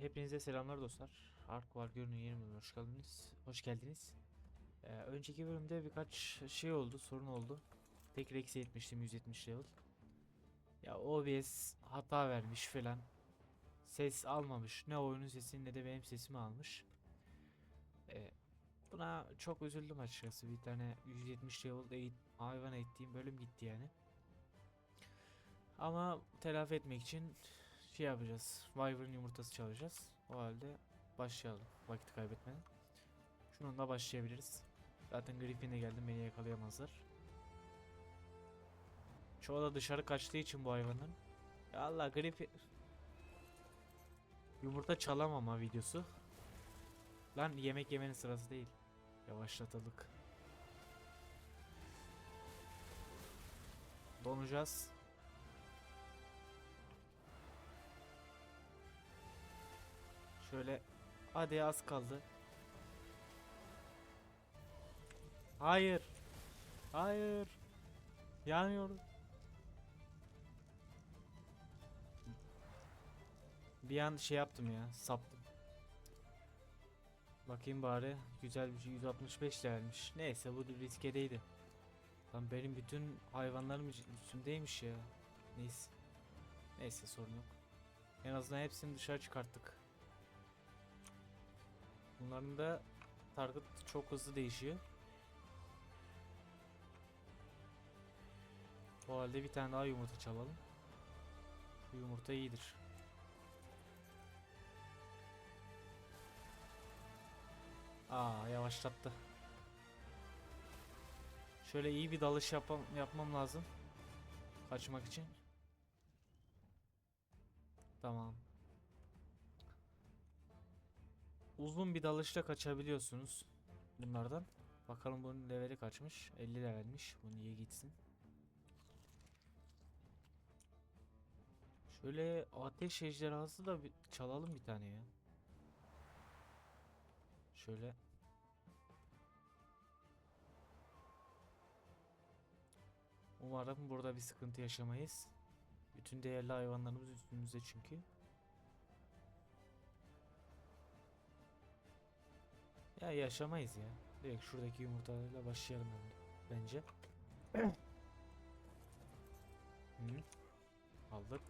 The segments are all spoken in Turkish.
Hepinize selamlar dostlar. Ark var görünün yeni bölüme hoş geldiniz. Hoş geldiniz. Ee, önceki bölümde birkaç şey oldu, sorun oldu. Tek eksi etmiştim 170 level. Ya OBS hata vermiş falan. Ses almamış. Ne oyunun sesini ne de benim sesimi almış. Ee, buna çok üzüldüm açıkçası. Bir tane 170 level eğit hayvan eğittiğim bölüm gitti yani. Ama telafi etmek için şey yapacağız. Wyvern yumurtası çalacağız. O halde başlayalım vakit kaybetmeden. Şununla başlayabiliriz. Zaten Griffin'e geldim beni yakalayamazlar. Çoğu da dışarı kaçtığı için bu hayvanın. Ya Allah Griffin... Yumurta çalamama videosu. Lan yemek yemenin sırası değil. Yavaşlatıldık. Donacağız. Şöyle hadi az kaldı. Hayır. Hayır. Yanıyorum. Bir an şey yaptım ya, saptım. Bakayım bari güzel bir şey 165 liraymış. Neyse bu riskedeydi. Lan benim bütün hayvanlarım üstümdeymiş ya. Neyse. Neyse sorun yok. En azından hepsini dışarı çıkarttık. Bunların da target çok hızlı değişiyor. O halde bir tane daha yumurta çalalım. Bu yumurta iyidir. Aa yavaşlattı. Şöyle iyi bir dalış yapam yapmam lazım. Kaçmak için. Tamam. Uzun bir dalışla kaçabiliyorsunuz bunlardan. Bakalım bunun leveli kaçmış? 50 levelmiş. Bu niye gitsin? Şöyle ateş ejderhası da bir çalalım bir tane ya. Şöyle. Umarım burada bir sıkıntı yaşamayız. Bütün değerli hayvanlarımız üstümüzde çünkü. Ya yaşamayız ya. Direkt şuradaki yumurtalarla başlayalım bence. Bence. Hı. Aldık.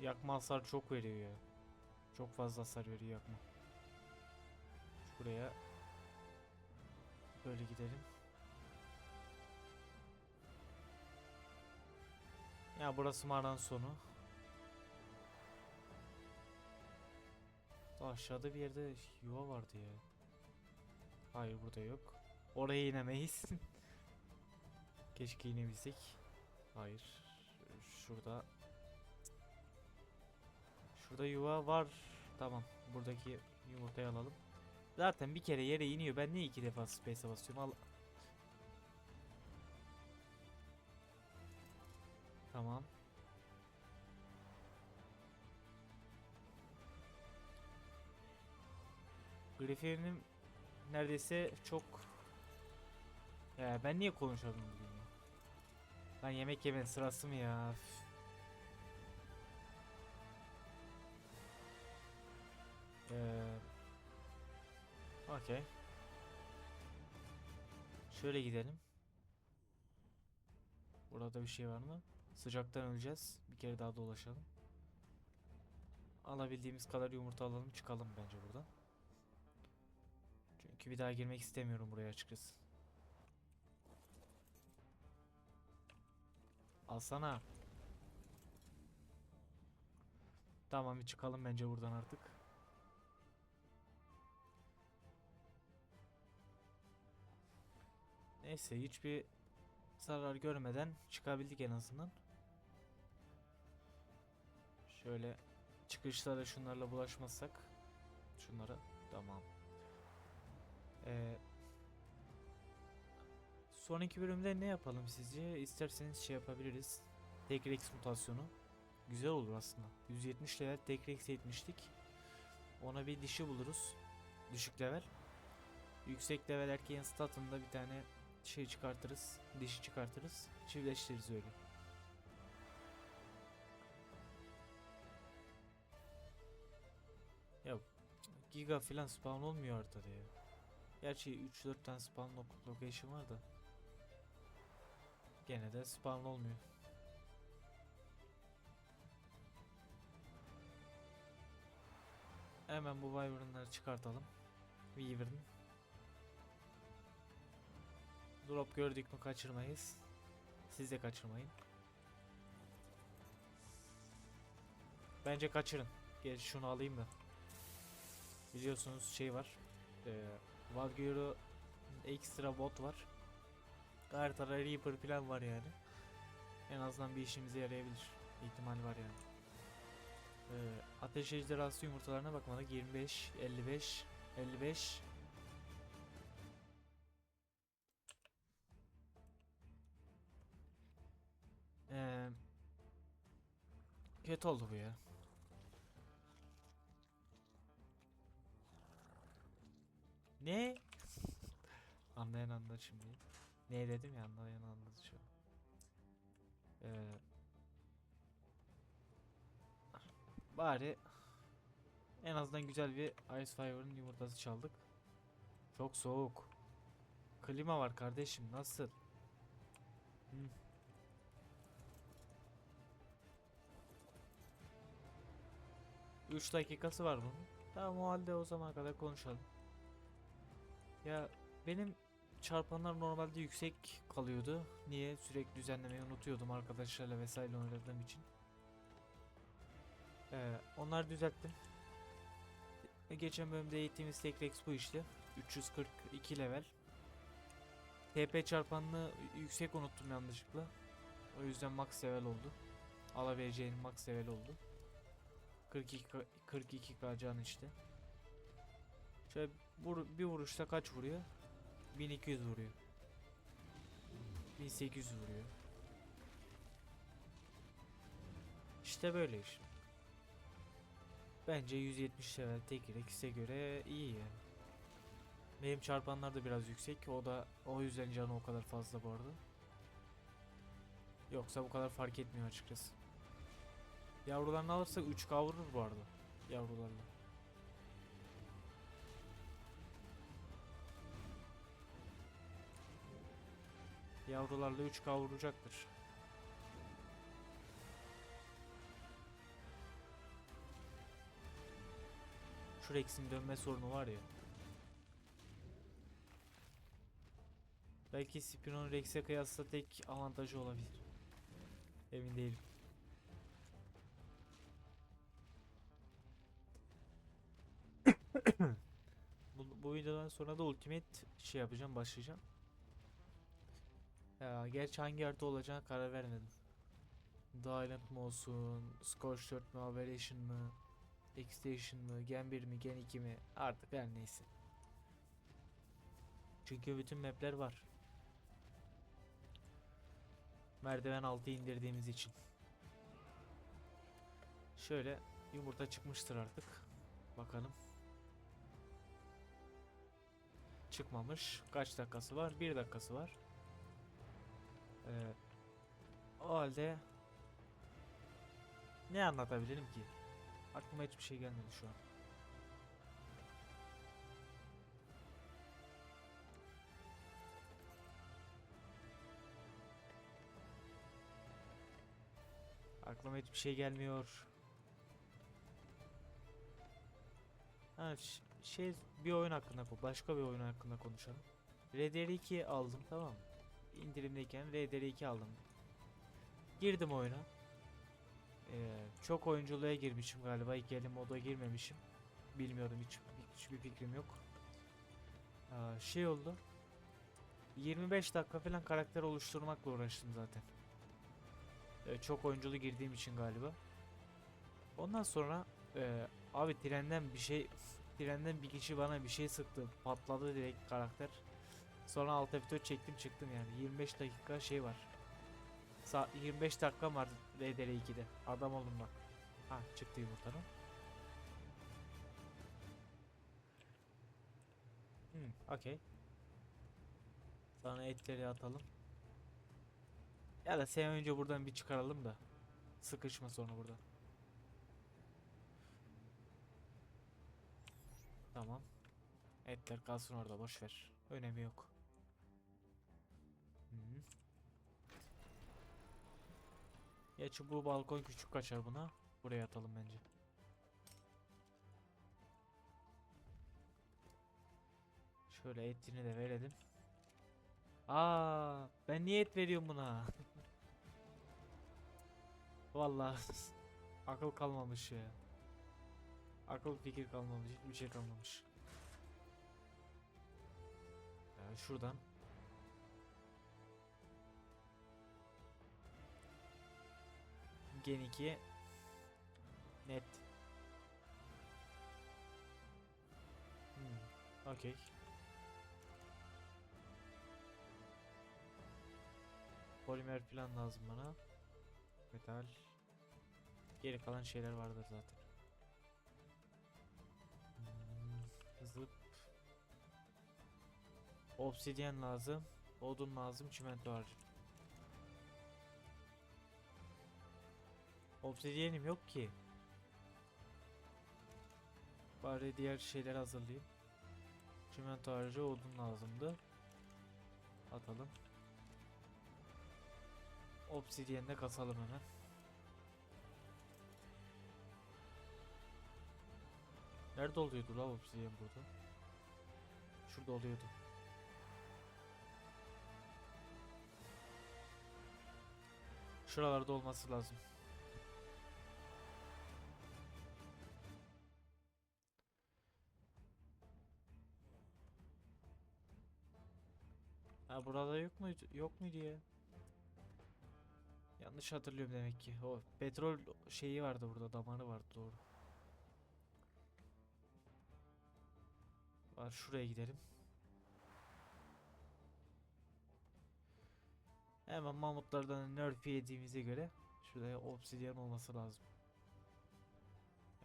Yakma hasar çok veriyor ya. Çok fazla hasar veriyor yakma. Şuraya böyle gidelim. Ya burası mağaranın sonu. Aşağıda bir yerde yuva vardı ya. Hayır burada yok. Oraya inemeyiz. Keşke inebilsek. Hayır. Şurada. Şurada yuva var. Tamam. Buradaki yumurtayı alalım. Zaten bir kere yere iniyor. Ben niye iki defa space'e basıyorum? Al. Tamam. Griffin'im neredeyse çok ya ben niye konuşalım bugün ya? Lan yemek yemenin sırası mı ya? Üf. Ee, Okey. Şöyle gidelim. Burada bir şey var mı? Sıcaktan öleceğiz. Bir kere daha dolaşalım. Alabildiğimiz kadar yumurta alalım çıkalım bence buradan. Çünkü bir daha girmek istemiyorum buraya açıkçası. Alsana. Tamam bir çıkalım bence buradan artık. Neyse hiçbir zarar görmeden çıkabildik en azından. Şöyle çıkışlara şunlarla bulaşmazsak şunlara tamam. Ee, sonraki bölümde ne yapalım sizce? İsterseniz şey yapabiliriz. Tekrex mutasyonu. Güzel olur aslında. 170 level Tekrex etmiştik. Ona bir dişi buluruz. Düşük level. Yüksek level erkeğin statında bir tane şey çıkartırız. Dişi çıkartırız. Çiftleştiririz öyle. Ya giga filan spawn olmuyor haritada ya. Gerçi 3-4 tane spawn lo- location var da. Gene de spawn olmuyor. Hemen bu Wyvern'ları çıkartalım. Weaver'ın. Drop gördük mü kaçırmayız. Siz de kaçırmayın. Bence kaçırın. Gel şunu alayım da. Biliyorsunuz şey var. Eee Valkyrie ekstra bot var. Haritada Reaper plan var yani. En azından bir işimize yarayabilir. İhtimal var yani. Ee, ateş ejderhası yumurtalarına bakmadık. 25, 55, 55. Ee, kötü oldu bu ya. Ne? Anlayan anladı şimdi. Ne dedim ya anlayan anladı şu an. Ee, bari en azından güzel bir Ice Fire'ın yumurtası çaldık. Çok soğuk. Klima var kardeşim nasıl? Hı. Üç dakikası var bunun. Tamam o halde o zamana kadar konuşalım. Ya benim çarpanlar normalde yüksek kalıyordu. Niye? Sürekli düzenlemeyi unutuyordum arkadaşlarla vesaire oynadığım için. Ee, onları düzelttim. Geçen bölümde eğittiğimiz tek Rex bu işte. 342 level. TP çarpanını yüksek unuttum yanlışlıkla. O yüzden max level oldu. Alabileceğim max level oldu. 42 ka- 42 kacan işte. Şöyle vur, bir vuruşta kaç vuruyor? 1200 vuruyor. 1800 vuruyor. İşte böyle iş. Bence 170 level tek Rex'e göre iyi yani. Benim çarpanlar da biraz yüksek. O da o yüzden canı o kadar fazla bu arada. Yoksa bu kadar fark etmiyor açıkçası. Yavrularını alırsak 3 kavurur bu arada. Yavrularla. Yavrularla 3 kavuracaktır. Şu Rex'in dönme sorunu var ya. Belki Spinon Rex'e kıyasla tek avantajı olabilir. Emin değilim. bu, bu videodan sonra da Ultimate şey yapacağım, başlayacağım. Ya gerçi hangi harita olacağına karar vermedim. Island mı olsun, Scorched Earth mi, Aberration mı, X-Station mı, Gen 1 mi, Gen 2 mi artık her neyse. Çünkü bütün mapler var. Merdiven altı indirdiğimiz için. Şöyle yumurta çıkmıştır artık. Bakalım. Çıkmamış. Kaç dakikası var? Bir dakikası var. Ee, o halde ne anlatabilirim ki? Aklıma hiçbir şey gelmedi şu an. Aklıma hiçbir şey gelmiyor. Ha, şey bir oyun hakkında başka bir oyun hakkında konuşalım. RDR2 aldım tamam mı? İndirimdeyken RDR2 aldım. Girdim oyuna. Ee, çok oyunculuğa girmişim galiba. İlk moda girmemişim. Bilmiyorum hiç hiçbir fikrim yok. Aa, şey oldu. 25 dakika falan karakter oluşturmakla uğraştım zaten. Ee, çok oyunculu girdiğim için galiba. Ondan sonra e, abi trenden bir şey trenden bir kişi bana bir şey sıktı. Patladı direkt karakter. Sonra alt F4 çektim çıktım yani. 25 dakika şey var. Sa 25 dakika var RDR2'de. Adam olun bak. Ha çıktı yumurtanın. Hmm, okey. Sana etleri atalım. Ya da sen önce buradan bir çıkaralım da. Sıkışma sonra burada. Tamam. Etler kalsın orada boş ver. Önemi yok. -hı. Gerçi bu balkon küçük kaçar buna. Buraya atalım bence. Şöyle etini de verelim. Aa, ben niye et veriyorum buna? Vallahi akıl kalmamış ya. Akıl fikir kalmamış, hiçbir şey kalmamış. Yani şuradan Gen 2 net. Hmm, okey. Polimer falan lazım bana. Metal. Geri kalan şeyler vardır zaten. Hmm, zıp. Obsidyen lazım. Odun lazım. Çimento harcı. Obsidyenim yok ki. Bari diğer şeyler hazırlayayım. Çimento harcı odun lazımdı. Atalım. Obsidyen de kasalım hemen. Nerede oluyordu la obsidyen burada? Şurada oluyordu. Şuralarda olması lazım. Burada yok muydu? Yok muydu ya? Yanlış hatırlıyorum demek ki. O petrol şeyi vardı burada, damarı vardı doğru. Var şuraya gidelim. Hemen mamutlardan nerf yediğimize göre şuraya obsidyen olması lazım.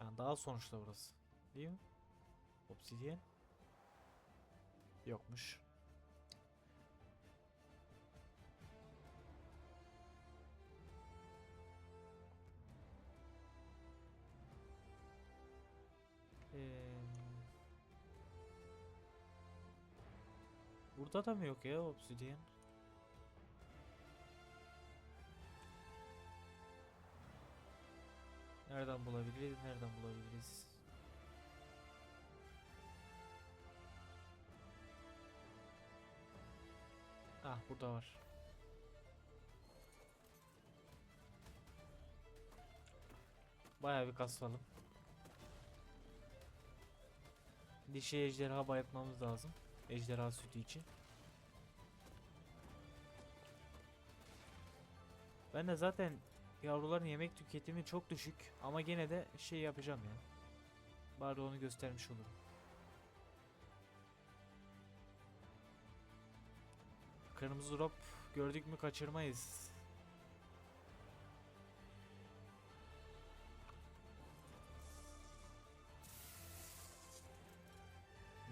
Yani daha sonuçta burası. Değil mi? Obsidyen. Yokmuş. Burada da mı yok ya obsidyen? Nereden bulabiliriz? Nereden bulabiliriz? Ah burada var. Bayağı bir kasalım. Dişi ejderha bayatmamız lazım. Ejderha sütü için. Ben de zaten yavruların yemek tüketimi çok düşük ama gene de şey yapacağım ya. Bari onu göstermiş olurum. Kırmızı drop gördük mü kaçırmayız.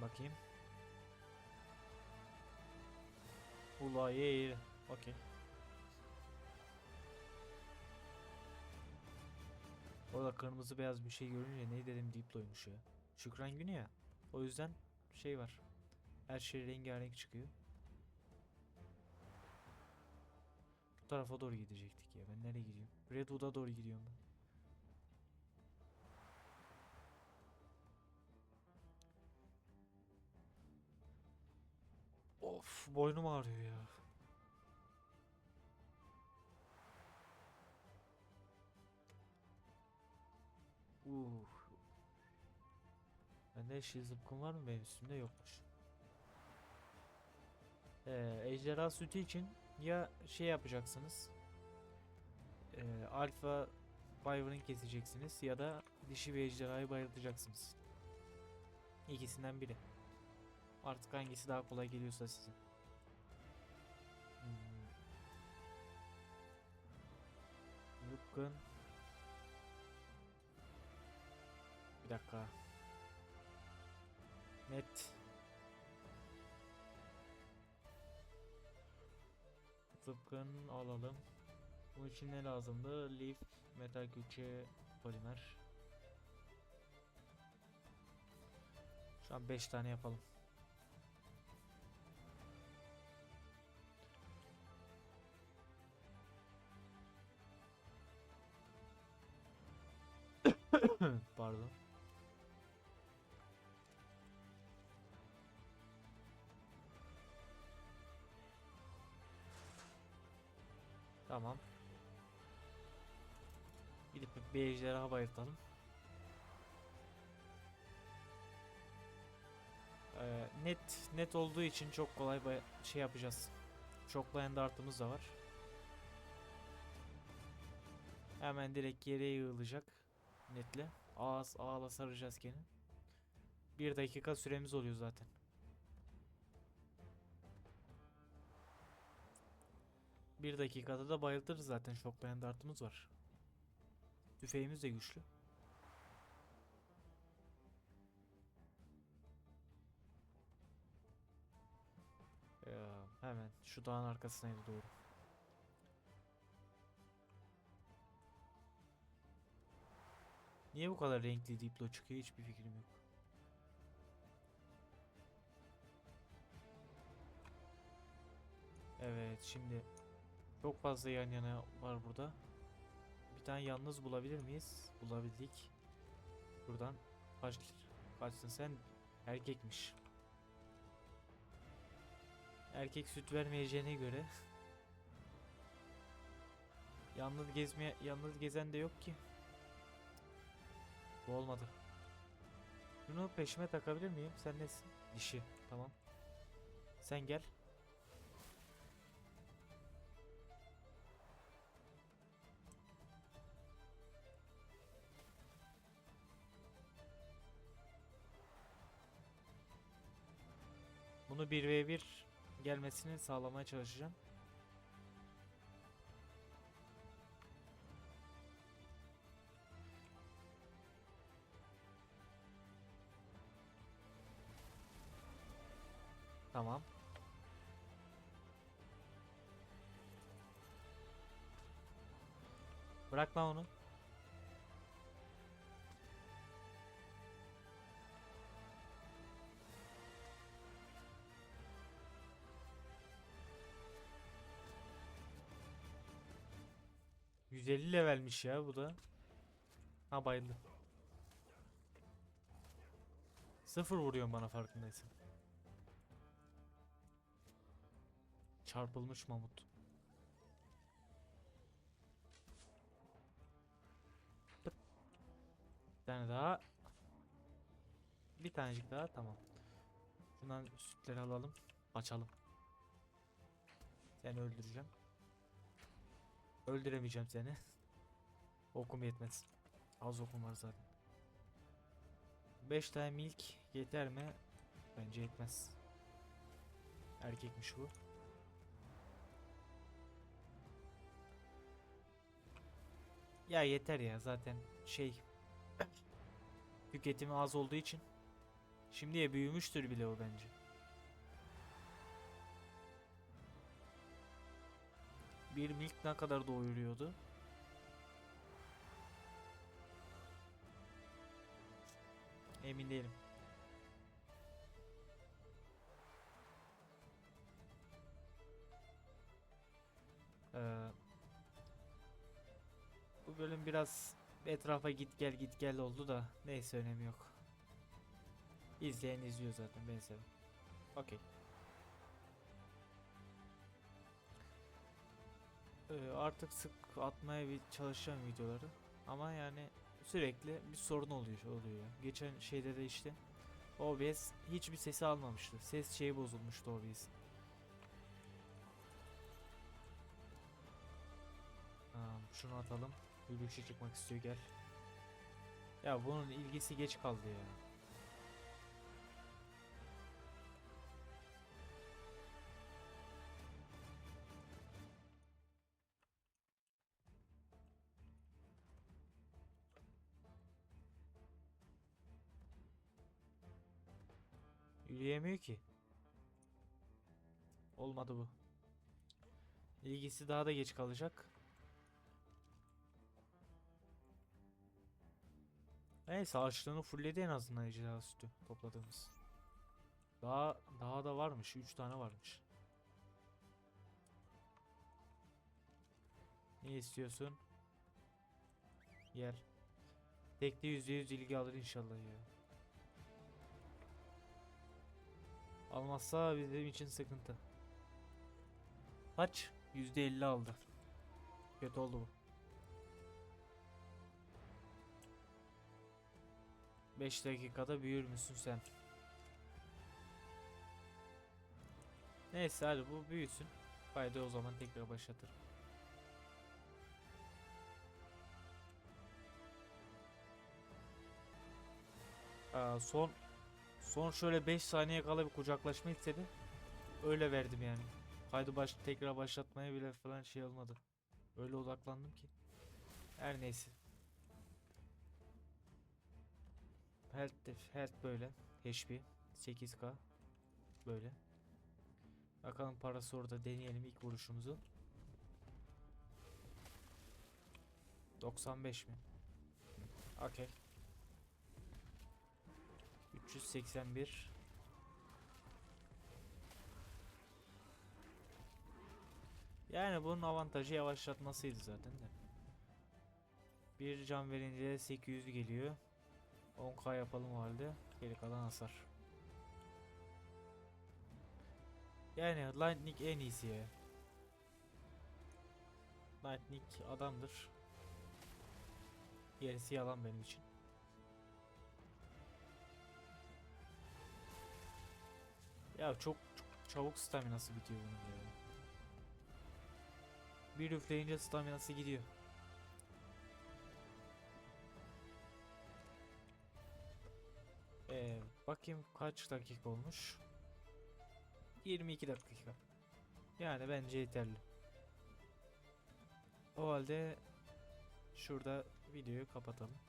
Bakayım. İyi. Okey. Orada kırmızı beyaz bir şey görünce ne dedim deyip doymuş ya. Şükran günü ya. O yüzden şey var. Her şey rengarenk çıkıyor. Bu tarafa doğru gidecektik ya. Ben nereye gidiyorum? Redwood'a doğru gidiyorum ben. Of boynum ağrıyor ya. Uh. Bende yeşil zıpkın var mı benim üstümde yokmuş. Ee, ejderha sütü için ya şey yapacaksınız. Ee, alfa Wyvern keseceksiniz ya da dişi bir ejderhayı bayıltacaksınız. İkisinden biri. Artık hangisi daha kolay geliyorsa size. Hmm. Bir dakika. Net. Zıpkın alalım. Bunun için ne lazımdı? Leaf, metal külçe, polimer. Şu an 5 tane yapalım. Tamam. Gidip bir ejderha bayıltalım. Ee, net net olduğu için çok kolay şey yapacağız. Çoklayan dartımız da var. Hemen direkt yere yığılacak. Netle. Ağız ağla saracağız gene. Bir dakika süremiz oluyor zaten. Bir dakikada da bayıltırız zaten. Şoklayan dartımız var. Tüfeğimiz de güçlü. Ya, hemen şu dağın arkasına doğru. Niye bu kadar renkli diplo çıkıyor hiçbir fikrim yok. Evet şimdi çok fazla yan yana var burada. Bir tane yalnız bulabilir miyiz? Bulabildik. Buradan kaç kaçsın sen? Erkekmiş. Erkek süt vermeyeceğine göre yalnız gezmeye yalnız gezen de yok ki. Bu olmadı. Bunu peşime takabilir miyim? Sen nesin? Dişi. Tamam. Sen gel. Bunu 1v1 gelmesini sağlamaya çalışacağım. Tamam. Bırak lan onu. ...150 levelmiş ya bu da. Ha bayıldı. Sıfır vuruyor bana farkındaysan. Çarpılmış mamut. Bir tane daha. Bir tanecik daha tamam. Şundan sütleri alalım. Açalım. Seni öldüreceğim. Öldüremeyeceğim seni. Okum yetmez. Az okum var zaten. 5 tane milk yeter mi? Bence yetmez. Erkekmiş bu. Ya yeter ya zaten şey tüketimi az olduğu için şimdiye büyümüştür bile o bence. Bir milk ne kadar doyuruyordu? Emin değilim. Ee, bu bölüm biraz etrafa git gel git gel oldu da neyse önemi yok. İzleyen izliyor zaten ben sevim. Okey. Artık sık atmaya bir çalışacağım videoları. Ama yani sürekli bir sorun oluyor oluyor ya. Geçen şeyde de işte OBS hiçbir sesi almamıştı. Ses şeyi bozulmuştu. Tamam, şunu atalım. Yürüyüşe çıkmak istiyor gel. Ya bunun ilgisi geç kaldı ya. Yürüyemiyor ki. Olmadı bu. İlgisi daha da geç kalacak. Neyse açlığını fullledi en azından ejderha sütü topladığımız. Daha daha da varmış. 3 tane varmış. Ne istiyorsun? Yer. Tekli %100 ilgi alır inşallah ya. Almazsa bizim için sıkıntı. Kaç? %50 aldı. Kötü oldu bu. 5 dakikada büyür müsün sen? Neyse hadi bu büyüsün. Fayda o zaman tekrar başlatır. Aa, son son şöyle 5 saniye kala bir kucaklaşma istedi. Öyle verdim yani. Kaydı baş tekrar başlatmaya bile falan şey olmadı. Öyle odaklandım ki. Her neyse. Health, health böyle. HP 8k böyle. Bakalım parası orada deneyelim ilk vuruşumuzu. 95 mi? Okey. 381 Yani bunun avantajı yavaşlatmasıydı zaten de. Bir can verince 800 geliyor. 10k yapalım o halde. Geri kalan hasar. Yani Lightning en iyisi ya. Lightning adamdır. Gerisi yalan benim için. Ya çok, çok çabuk staminası bitiyor bunun ya. Bir üfleyince staminası gidiyor. Ee, bakayım kaç dakika olmuş. 22 dakika. Yani bence yeterli. O halde şurada videoyu kapatalım.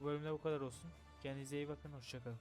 Bu bölümde bu kadar olsun. Kendinize iyi bakın. Hoşçakalın.